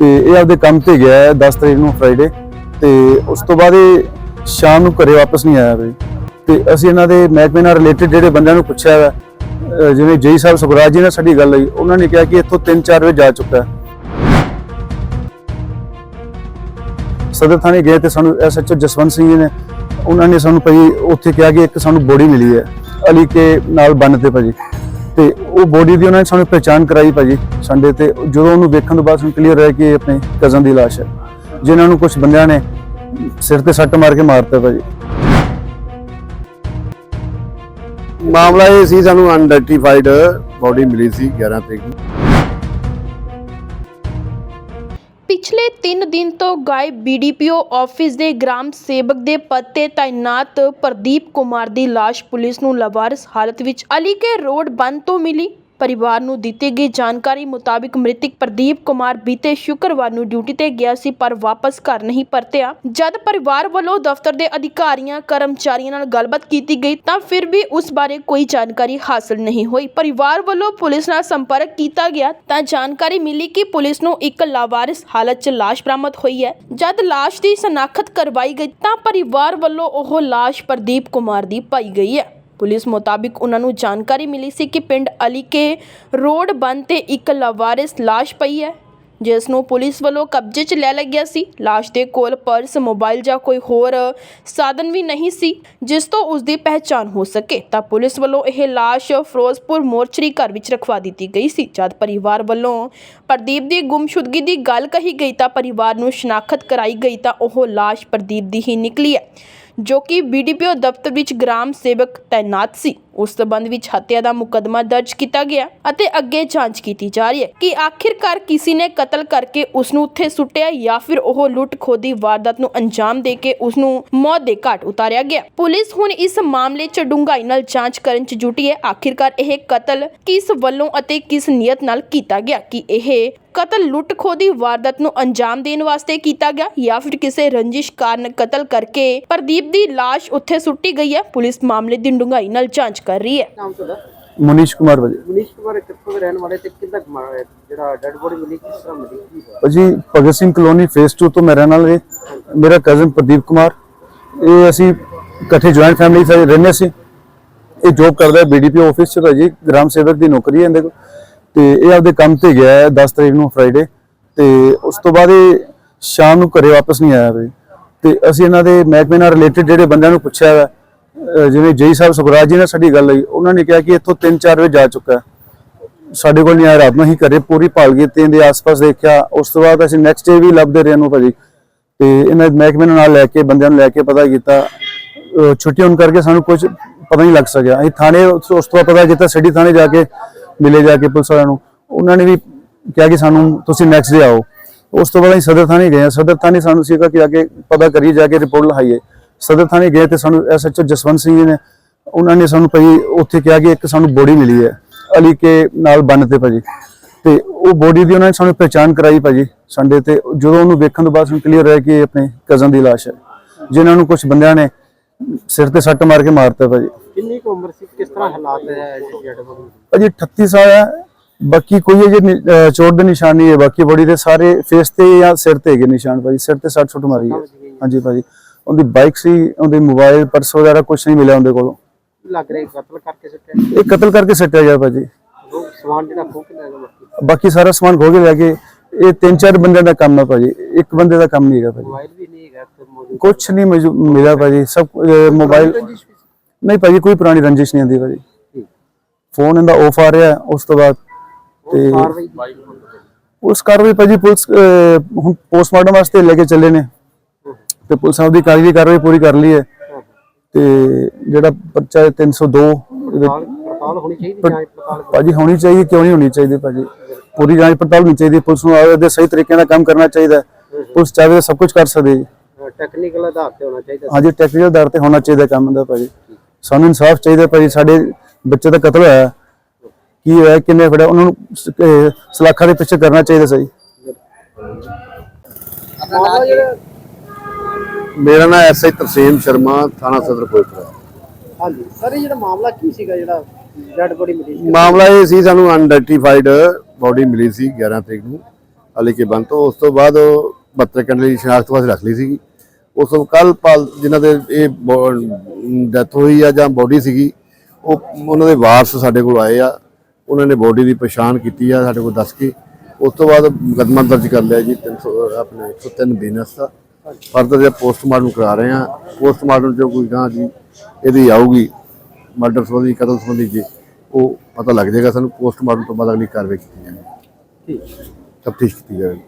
ਤੇ ਇਹ ਆਪਦੇ ਕੰਮ ਤੇ ਗਿਆ ਹੈ 10 ਤਰੀਕ ਨੂੰ ਫਰਾਈਡੇ ਤੇ ਉਸ ਤੋਂ ਬਾਅਦ ਇਹ ਸ਼ਾਮ ਨੂੰ ਘਰੇ ਵਾਪਸ ਨਹੀਂ ਆਇਆ ਬਈ ਤੇ ਅਸੀਂ ਇਹਨਾਂ ਦੇ ਮਹਿਕਮੇ ਨਾਲ ਰਿਲੇਟਡ ਜਿਹੜੇ ਬੰਦਿਆਂ ਨੂੰ ਪੁੱਛਿਆ ਹੈ ਅਹ ਜਿਵੇਂ ਜੇਈ ਸਾਹਿਬ ਸੁਖਰਾਜ ਜੀ ਨਾਲ ਸਾਡੀ ਗੱਲ ਹੋਈ, ਉਹਨਾਂ ਨੇ ਕਿਹਾ ਕਿ ਇੱਥੋਂ 3-4 ਵਜੇ ਜਾ ਚੁੱਕਾ ਹੈ। ਸਦਰ ਥਾਣੇ ਗਏ ਤੇ ਸਾਨੂੰ ਐਸਐਚਓ ਜਸਵੰਤ ਸਿੰਘ ਜੀ ਨੇ, ਉਹਨਾਂ ਨੇ ਸਾਨੂੰ ਭਾਈ ਉੱਥੇ ਕਿਹਾ ਕਿ ਇੱਕ ਸਾਨੂੰ ਬੋੜੀ ਮਿਲੀ ਹੈ, ਅਲੀ ਕੇ ਨਾਲ ਬੰਨ ਤੇ ਭਾਜੀ। ਤੇ ਉਹ ਬੋਡੀ ਦੀ ਉਹਨਾਂ ਨੇ ਸਾਨੂੰ ਪਹਿਚਾਣ ਕਰਾਈ ਭਾਜੀ ਸੰਡੇ ਤੇ। ਜਦੋਂ ਉਹਨੂੰ ਵੇਖਣ ਤੋਂ ਬਾਅਦ ਸਾਨੂੰ ਕਲੀਅਰ ਹੋਇਆ ਕਿ ਇਹ ਆਪਣੇ ਕਜ਼ਨ ਦੀ ਲਾਸ਼ ਹੈ। ਜਿਨ੍ਹਾਂ ਨੂੰ ਕੁਝ ਬੰਦਿਆਂ ਨੇ ਸਿਰ ਤੇ ਸੱਟ ਮਾਰ ਕੇ ਮਾਰਤਾ ਭਾਜੀ। ਮਾਮਲਾ ਇਹ ਸੀ, ਸਾਨੂੰ ਅਨਡੈਂਟੀਫਾਈਡ ਬੋਡੀ ਮਿਲੀ ਸੀ 11 ਤਰੀਕ ਨੂੰ। ਪਿਛਲੇ 3 ਦਿਨ ਤੋਂ ਗਾਇਬ ਬੀਡੀਪੀਓ ਆਫਿਸ ਦੇ ਗ੍ਰਾਮ ਸੇਵਕ ਦੇ ਪਦ ਤੇ ਤਾਇਨਾਤ ਪ੍ਰਦੀਪ ਕੁਮਾਰ ਦੀ ਲਾਸ਼ ਪੁਲਿਸ ਨੂੰ ਲਵਾਰਸ ਹਾਲਤ ਵਿੱਚ ਅਲੀ ਰੋਡ ਬੰਦ ਤੋਂ ਮਿਲੀ। ਪਰਿਵਾਰ ਨੂੰ ਦਿੱਤੀ ਗਈ ਜਾਣਕਾਰੀ ਮੁਤਾਬਿਕ ਮ੍ਰਿਤਕ ਪ੍ਰਦੀਪ ਕੁਮਾਰ ਬੀਤੇ ਸ਼ੁੱਕਰਵਾਰ ਨੂੰ ਡਿਊਟੀ ਤੇ ਗਿਆ ਸੀ, ਪਰ ਵਾਪਸ ਘਰ ਨਹੀਂ ਪਰਤਿਆ। ਜਦ ਪਰਿਵਾਰ ਵੱਲੋਂ ਦਫ਼ਤਰ ਦੇ ਅਧਿਕਾਰੀਆਂ, ਕਰਮਚਾਰੀਆਂ ਨਾਲ ਗੱਲਬਾਤ ਕੀਤੀ ਗਈ, ਤਾਂ ਫਿਰ ਵੀ ਉਸ ਬਾਰੇ ਕੋਈ ਜਾਣਕਾਰੀ ਹਾਸਲ ਨਹੀਂ ਹੋਈ। ਪਰਿਵਾਰ ਵੱਲੋਂ ਪੁਲਿਸ ਨਾਲ ਸੰਪਰਕ ਕੀਤਾ ਗਿਆ, ਤਾਂ ਜਾਣਕਾਰੀ ਮਿਲੀ ਕਿ ਪੁਲਿਸ ਨੂੰ ਇੱਕ ਲਾਵਾਰਿਸ ਹਾਲਤ 'ਚ ਲਾਸ਼ ਬਰਾਮਦ ਹੋਈ ਹੈ। ਜਦ ਲਾਸ਼ ਦੀ ਸ਼ਨਾਖਤ ਕਰਵਾਈ ਗਈ, ਤਾਂ ਪਰਿਵਾਰ ਵੱਲੋਂ ਉਹ ਲਾਸ਼ ਪ੍ਰਦੀਪ ਕੁਮਾਰ ਦੀ ਪਾਈ ਗਈ ਹੈ। ਪੁਲਿਸ ਮੁਤਾਬਿਕ ਉਹਨਾਂ ਨੂੰ ਜਾਣਕਾਰੀ ਮਿਲੀ ਸੀ ਕਿ ਪਿੰਡ ਅਲੀਕੇ ਰੋਡ ਬੰਦ ਤੇ ਇੱਕ ਲਾਵਾਰਿਸ ਲਾਸ਼ ਪਈ ਹੈ, ਜਿਸ ਨੂੰ ਪੁਲਿਸ ਵੱਲੋਂ ਕਬਜ਼ੇ 'ਚ ਲੈ ਲਿਆ ਗਿਆ ਸੀ। ਲਾਸ਼ ਦੇ ਕੋਲ ਪਰਸ, ਮੋਬਾਈਲ ਜਾਂ ਕੋਈ ਹੋਰ ਸਾਧਨ ਵੀ ਨਹੀਂ ਸੀ, ਜਿਸ ਤੋਂ ਉਸ ਦੀ ਪਹਿਚਾਣ ਹੋ ਸਕੇ। ਤਾਂ ਪੁਲਿਸ ਵੱਲੋਂ ਇਹ ਲਾਸ਼ ਫਿਰੋਜ਼ਪੁਰ ਮੋਰਚਰੀ ਘਰ ਵਿੱਚ ਰਖਵਾ ਦਿੱਤੀ ਗਈ ਸੀ। ਜਦ ਪਰਿਵਾਰ ਵੱਲੋਂ ਪ੍ਰਦੀਪ ਦੀ ਗੁੰਮਸ਼ੁਦਗੀ ਦੀ ਗੱਲ ਕਹੀ ਗਈ ਤਾਂ ਪਰਿਵਾਰ ਨੂੰ ਸ਼ਨਾਖਤ ਕਰਾਈ ਗਈ ਤਾਂ ਉਹ ਲਾਸ਼ ਪ੍ਰਦੀਪ ਦੀ ਹੀ ਨਿਕਲੀ ਹੈ। ਜੋ ਕਿ ਬੀਡੀਪੀਓ ਦਫ਼ਤਰ ਵਿੱਚ ਗ੍ਰਾਮ ਸੇਵਕ ਤਾਇਨਾਤ ਸੀ। ਉਸ ਸਬੰਧ ਵਿੱਚ ਹੱਤਿਆ ਦਾ ਮੁਕੱਦਮਾ ਦਰਜ ਕੀਤਾ ਗਿਆ ਅਤੇ ਅੱਗੇ ਜਾਂਚ ਕੀਤੀ ਜਾ ਰਹੀ ਹੈ ਕਿ ਆਖਿਰਕਾਰ ਕਿਸੇ ਨੇ ਕਤਲ ਕਰਕੇ ਉਸ ਨੂੰ ਉੱਥੇ ਸੁੱਟਿਆ ਜਾਂ ਫਿਰ ਉਹ ਲੁੱਟ ਖੋਦੀ ਵਾਰਦਾਤ ਨੂੰ ਅੰਜਾਮ ਦੇ ਕੇ ਉਸ ਨੂੰ ਮੌਤ ਦੇ ਘਾਟ ਉਤਾਰਿਆ ਗਿਆ। ਪੁਲਿਸ ਹੁਣ ਇਸ ਮਾਮਲੇ 'ਚ ਡੂੰਘਾਈ ਨਾਲ ਜਾਂਚ ਕਰਨ 'ਚ ਜੁਟੀ ਹੈ। ਆਖਿਰਕਾਰ ਇਹ ਕਤਲ ਕਿਸ ਵੱਲੋਂ ਅਤੇ ਕਿਸ ਨੀਅਤ ਨਾਲ ਕੀਤਾ ਗਿਆ ਕਿ ਇਹ ਕਤਲ ਲੁੱਟ ਖੋਦੀ ਵਾਰਦਾਤ ਨੂੰ ਅੰਜਾਮ ਦੇਣ ਵਾਸਤੇ ਕੀਤਾ ਗਿਆ ਜਾਂ ਫਿਰ ਕਿਸੇ ਰੰਜਿਸ਼ ਕਾਰਨ ਕਤਲ ਕਰਕੇ ਪ੍ਰਦੀਪ ਦੀ ਲਾਸ਼ ਉੱਥੇ ਸੁੱਟੀ ਗਈ ਹੈ। ਪੁਲਿਸ ਮਾਮਲੇ ਦੀ ਡੂੰਘਾਈ ਨਾਲ ਜਾਂਚ ਕਰ ਰਹੀ ਹੈ। ਨਾਮ ਤੁਹਾਡਾ? ਮਨੀਸ਼ ਕੁਮਾਰ ਭਾਜੀ। ਮਨੀਸ਼ ਕੁਮਾਰ ਕਿੱਥੋਂ ਦੇ ਰਹਿਣ ਵਾਲੇ ਤੇ ਕਿੰਨਾ ਕਮਾ ਜਿਹੜਾ ਡੈਡ ਬੋਡੀ ਮਿਲੀ ਕਿਸ ਤਰ੍ਹਾਂ ਮਿਲੀ ਕੀ ਹੋਇਆ? ਭਾਜੀ ਭਗਤ ਸਿੰਘ ਕਲੋਨੀ ਫੇਸ 2 ਤੋਂ ਮੈਂ ਰਹਿਣ ਵਾਲਾ ਜੀ। ਮੇਰਾ ਕਜ਼ਨ ਪ੍ਰਦੀਪ ਕੁਮਾਰ। ਇਹ ਅਸੀਂ ਇਕੱਠੇ ਜੁਆਇੰਟ ਫੈਮਿਲੀ ਵਿੱਚ ਰਹਿੰਦੇ ਸੀ। ਇਹ ਜੋਬ ਕਰਦਾ ਹੈ ਬੀਡੀਪੀ ਆਫਿਸ ਚ ਭਾਜੀ। ਗ੍ਰਾਮ ਸੇਵਕ ਦੀ ਨੌਕਰੀ ਹੈ ਇਹਦੇ ਕੋਲ। ਤੇ ਇਹ ਆਪਦੇ ਕੰਮ ਤੇ ਗਿਆ ਹੈ 10 ਤਰੀਕ ਨੂੰ ਫਰਾਈਡੇ ਤੇ ਉਸ ਤੋਂ ਬਾਅਦ ਇਹ ਸ਼ਾਮ ਨੂੰ ਘਰੇ ਵਾਪਸ ਨਹੀਂ ਆਇਆ ਭਾਜੀ ਤੇ ਅਸੀਂ ਇਹਨਾਂ ਦੇ ਮਹਿਕਮੇ ਨਾਲ ਰਿਲੇਟਡ ਜਿਹੜੇ ਬੰਦਿਆਂ ਨੂੰ ਪੁੱਛਿਆ ਹੈ ਜਿਵੇਂ ਜੇਈ ਸਾਹਿਬ ਸੁਖਰਾਜ ਜੀ ਨਾਲ ਸਾਡੀ ਗੱਲ ਹੋਈ ਉਹਨਾਂ ਨੇ ਕਿਹਾ ਕਿ ਇੱਥੋਂ 3-4 ਵਜੇ ਜਾ ਚੁੱਕਾ ਸਾਡੇ ਕੋਲ ਨਹੀਂ ਆਇਆ ਰਾਤ ਨੂੰ ਹੀ ਘਰੇ ਪੂਰੀ ਭਾਲ ਕੀਤੀ ਦੇ ਆਸ-ਪਾਸ ਦੇਖਿਆ। ਉਸ ਤੋਂ ਬਾਅਦ ਅਸੀਂ ਨੈਕਸਟ ਡੇ ਵੀ ਲੱਭਦੇ ਰਹੇ ਨੂੰ ਭਾਜੀ। ਤੇ ਇਹਨਾਂ ਮਹਿਕਮੇ ਨੂੰ ਨਾਲ ਲੈ ਕੇ, ਬੰਦਿਆਂ ਨੂੰ ਲੈ ਕੇ ਪਤਾ ਕੀਤਾ। ਛੁੱਟੀ ਹੋਣ ਕਰਕੇ ਸਾਨੂੰ ਕੁਝ ਪਤਾ ਨਹੀਂ ਲੱਗ ਸਕਿਆ। ਅਸੀਂ ਥਾਣੇ ਉਸ ਉਸ ਤੋਂ ਬਾਅਦ ਪਤਾ ਕੀਤਾ, ਸਿਟੀ ਥਾਣੇ ਜਾ ਕੇ ਮਿਲੇ ਜਾ ਕੇ ਪੁਲਿਸ ਵਾਲਿਆਂ ਨੂੰ, ਉਹਨਾਂ ਨੇ ਵੀ ਕਿਹਾ ਕਿ ਸਾਨੂੰ ਤੁਸੀਂ ਨੈਕਸਟ ਡੇ ਆਓ। ਉਸ ਤੋਂ ਬਾਅਦ ਅਸੀਂ ਸਦਰ ਥਾਣੇ ਗਏ ਹਾਂ। ਸਦਰ ਥਾਣੇ ਸਾਨੂੰ ਸੀਗਾ ਕਿ ਅੱਗੇ ਪਤਾ ਕਰੀਏ, ਜਾ ਕੇ ਰਿਪੋਰਟ ਲਿਖਾਈਏ। ਸਦਰ ਥਾਣੇ ਗਏ ਤੇ ਸਾਨੂੰ ਐਸਐਚਓ ਜਸਵੰਤ ਸਿੰਘ ਜੀ ਨੇ, ਉਹਨਾਂ ਨੇ ਸਾਨੂੰ ਭਾਈ ਉੱਥੇ ਕਿਹਾ ਕਿ ਇੱਕ ਸਾਨੂੰ ਬੋਡੀ ਮਿਲੀ ਹੈ ਅਲੀ ਕੇ ਨਾਲ ਬੰਨ ਤੇ ਭਾਜੀ। ਤੇ ਉਹ ਬੋਡੀ ਦੀ ਉਹਨਾਂ ਨੇ ਸਾਨੂੰ ਪਹਿਚਾਣ ਕਰਾਈ ਭਾਜੀ ਸੰਡੇ ਤੇ। ਜਦੋਂ ਉਹਨੂੰ ਵੇਖਣ ਤੋਂ ਬਾਅਦ ਸਾਨੂੰ ਕਲੀਅਰ ਹੋਇਆ ਕਿ ਇਹ ਆਪਣੇ ਕਜ਼ਨ ਦੀ ਲਾਸ਼ ਹੈ। ਜਿਨ੍ਹਾਂ ਨੂੰ ਕੁਝ ਬੰਦਿਆਂ ਨੇ ਸਿਰ ਤੇ ਸੱਟ ਮਾਰ ਕੇ ਮਾਰਤਾ ਭਾਜੀ। ਕਿੰਨੀ ਕੁ ਉਮਰ ਸੀ? ਕਿਸ ਤਰ੍ਹਾਂ ਹਾਲਾਤ ਹੈ ਡੈਡ ਬੋਡੀ ਭਾਜੀ 38 ਸਾਲ ਹੈ। ਬਾਕੀ ਕੋਈ ਜੇ ਚੋਟ ਦੇ ਨਿਸ਼ਾਨ ਨਹੀਂ ਹੈ ਬਾਕੀ ਬੋਡੀ ਦੇ ਸਾਰੇ ਫੇਸ ਤੇ ਜਾਂ ਸਿਰ ਤੇ ਹੈਗੇ ਨਿਸ਼ਾਨ ਭਾਜੀ। ਸਿਰ ਤੇ ਸੱਟ ਸੁੱਟ ਮਾਰੀ ਹੈ। ਹਾਂਜੀ ਭਾਜੀ। ਉਹਦੀ ਬਾਈਕ ਸੀ ਉਹਦੇ ਮੋਬਾਈਲ ਪਰਸ ਵਗੈਰਾ ਕੁਝ ਨਹੀਂ ਮਿਲਿਆ ਉਹਦੇ ਕੋਲੋਂ। ਲੱਗ ਰਿਹਾ ਕਤਲ ਕਰਕੇ ਸੁੱਟਿਆ? ਇਹ ਕਤਲ ਕਰਕੇ ਸੱਟਿਆ ਗਿਆ ਭਾਜੀ। ਸਮਾਨ ਜਿਹੜਾ ਕੇ ਲੈ ਗਿਆ ਬਾਕੀ? ਸਾਰਾ ਸਮਾਨ ਖੋ ਕੇ ਲੈ ਕੇ ਇਹ ਤਿੰਨ ਚਾਰ ਬੰਦਿਆਂ ਦਾ ਕੰਮ ਹੈ ਭਾਜੀ। ਇੱਕ ਬੰਦੇ ਦਾ ਕੰਮ ਨਹੀਂ ਹੈਗਾ ਭਾਜੀ। ਮੋਬਾਈਲ ਵੀ ਨਹੀਂ ਹੈਗਾ ਕੁਛ ਨਹੀਂ ਮਿਲਿਆ ਭਾਜੀ। ਸਭ ਮੋਬਾਈਲ। ਨਹੀਂ ਭਾਜੀ ਕੋਈ ਪੁਰਾਣੀ ਰੰਜਿਸ਼ ਨਹੀਂ ਆਉਂਦੀ ਭਾਜੀ। ਫੋਨ ਇਹਦਾ ਆਫ ਆ ਰਿਹਾ ਉਸ ਤੋਂ ਬਾਅਦ ਤੇ ਉਸ ਕਾਰਵਾਈ ਭਾਜੀ ਪੁਲਿਸ ਹੁਣ ਪੋਸਟਮਾਰਟਮ ਵਾਸਤੇ ਲੈ ਕੇ ਚੱਲੇ ਨੇ। ਤੇ ਪੁਲਿਸ ਆਪਦੀ ਕਾਰਵਾਈ ਕਾਰਵਾਈ ਪੂਰੀ ਕਰ ਲਈ ਹੈ। ਤੇ ਜਿਹੜਾ ਪਰਚਾ ਹੈ 302 ਇਹਦੇ- ਪੜਤਾਲ ਹੋਣੀ ਚਾਹੀਦੀ ਜਾਂਚ ਪੜਤਾਲ ਭਾਜੀ ਹੋਣੀ ਚਾਹੀਦੀ ਕਿਉਂ ਨਹੀਂ ਹੋਣੀ ਚਾਹੀਦੀ ਭਾਜੀ? ਪੂਰੀ ਜਾਂਚ ਪੜਤਾਲ ਹੋਣੀ ਚਾਹੀਦੀ ਪੁਲਿਸ ਨੂੰ ਆਪਦੇ ਸਹੀ ਤਰੀਕੇ ਨਾਲ ਕੰਮ ਕਰਨਾ ਚਾਹੀਦਾ। ਪੁਲਿਸ ਚਾਹੇ ਸਭ ਕੁਝ ਕਰ ਸਕਦੀ ਹੈ ਟੈਕਨੀਕਲ ਆਧਾਰ ਤੇ ਹੋਣਾ ਚਾਹੀਦਾ। ਹਾਂਜੀ ਟੈਕਨੀਕਲ ਆਧਾਰ ਤੇ ਹੋਣਾ ਚਾਹੀਦਾ ਕੰਮ ਦਾ ਭਾਜੀ। ਸਾਨੂੰ ਇਨਸਾਫ ਚਾਹੀਦਾ ਭਾਜੀ ਸਾਡੇ ਬੱਚੇ ਦਾ ਕਤਲ ਹੋਇਆ। ਕੀ ਹੋਇਆ ਕਿੰਨੇ ਫੜਿਆ ਉਹਨਾਂ ਨੂੰ ਸ- ਸਲਾਖਾਂ ਦੇ ਪਿੱਛੇ ਕਰਨਾ ਚਾਹੀਦਾ ਸਹੀ ਮੇਰਾ ਨਾਮ ਐਸਆਈ ਤਰਸੇਮ ਸ਼ਰਮਾ ਥਾਣਾ ਸਦਰ ਕੋਟਪੁਰਾ ਹਾਂਜੀ ਸਰ ਇਹ ਜਿਹੜਾ ਮਾਮਲਾ ਕੀ ਸੀਗਾ ਜਿਹੜਾ ਡੈਡ ਬੋਡੀ ਮਿਲੀ ਸੀ? ਮਾਮਲਾ ਇਹ ਸੀ ਸਾਨੂੰ ਅਨਡੈਂਟੀਫਾਈਡ ਬੋਡੀ ਮਿਲੀ ਸੀ 11 ਤਰੀਕ ਨੂੰ ਅਲੀ ਕੇ ਬੰਦ ਤੋਂ। ਉਸ ਤੋਂ ਬਾਅਦ ਉਹ 72 ਘੰਟੇ ਦੀ ਸ਼ਨਾਖਤ ਵਾਸਤੇ ਰੱਖ ਲਈ ਸੀਗੀ ਉਸ ਤੋਂ ਕੱਲ ਪਾਲ ਜਿਨ੍ਹਾਂ ਦੇ ਇਹ ਡੈਥ ਹੋਈ ਆ ਜਾਂ ਬੋਡੀ ਸੀਗੀ ਉਹ ਉਹਨਾਂ ਦੇ ਵਾਰਸ ਸਾਡੇ ਕੋਲ ਆਏ ਆ। ਉਹਨਾਂ ਨੇ ਬੋਡੀ ਦੀ ਪਛਾਣ ਕੀਤੀ ਆ ਸਾਡੇ ਕੋਲ ਦੱਸ ਕੇ। ਉਸ ਤੋਂ ਬਾਅਦ ਮੁਕੱਦਮਾ ਦਰਜ ਕਰ ਲਿਆ ਜੀ 300 ਆਪਣੇ 103 ਬੀਨਸ ਦਾ। ਫਰਦਰ ਜੇ ਪੋਸਟਮਾਰਟਮ ਕਰਾ ਰਹੇ ਆ। ਪੋਸਟਮਾਰਟਮ ਜੋ ਕੋਈ ਗਾਂ ਜੀ ਇਹਦੀ ਆਊਗੀ ਮਰਡਰ ਸੰਬੰਧੀ ਕਤਲ ਸੰਬੰਧੀ ਜੀ ਉਹ ਪਤਾ ਲੱਗ ਜਾਏਗਾ ਸਾਨੂੰ। ਪੋਸਟਮਾਰਟਮ ਤੋਂ ਬਾਅਦ ਅਗਲੀ ਕਾਰਵਾਈ ਕੀਤੀ ਜਾਏਗੀ। ਠੀਕ। ਤਫਤੀਸ਼ ਕੀਤੀ ਜਾਏਗੀ।